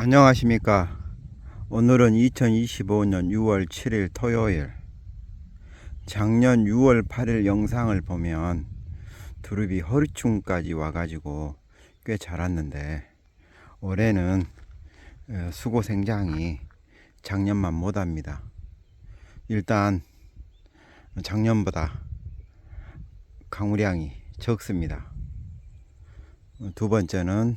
안녕하십니까. 오늘은 2025년 6월 7일 토요일. 작년 6월 8일 영상을 보면 두릅이 허리춤까지 와가지고 꽤 자랐는데 올해는 어, 수고 생장이 작년만 못합니다. 일단 작년보다 강우량이 적습니다. 어, 두 번째는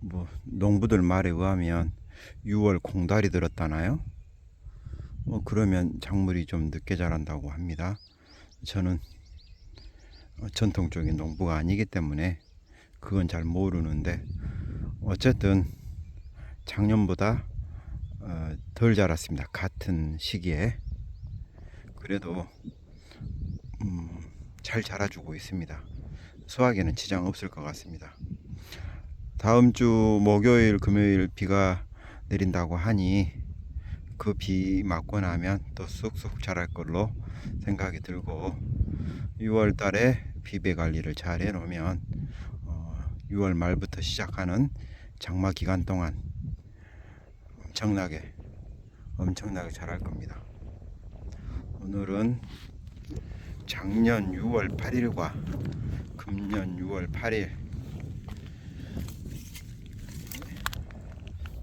뭐 농부들 말에 의하면 6월 공달이 들었다나요? 뭐 그러면 작물이 좀 늦게 자란다고 합니다. 저는 어, 전통적인 농부가 아니기 때문에 그건 잘 모르는데 어쨌든 작년보다 어, 덜 자랐습니다. 같은 시기에 그래도 음, 잘 자라주고 있습니다. 수확에는 지장 없을 것 같습니다. 다음 주 목요일 금요일 비가 내린다고 하니 그 비 맞고 나면 또 쑥쑥 자랄 걸로 생각이 들고 6월 달에 비배 관리를 잘 해놓으면 어, 6월 말부터 시작하는 장마 기간 동안 엄청나게 엄청나게 자랄 겁니다. 오늘은 작년 6월 8일과 금년 6월 8일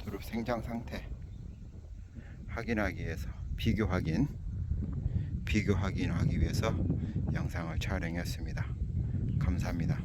두릅 생장 상태 확인하기 위해서 비교 확인 비교 확인하기 위해서 영상을 촬영했습니다. 감사합니다.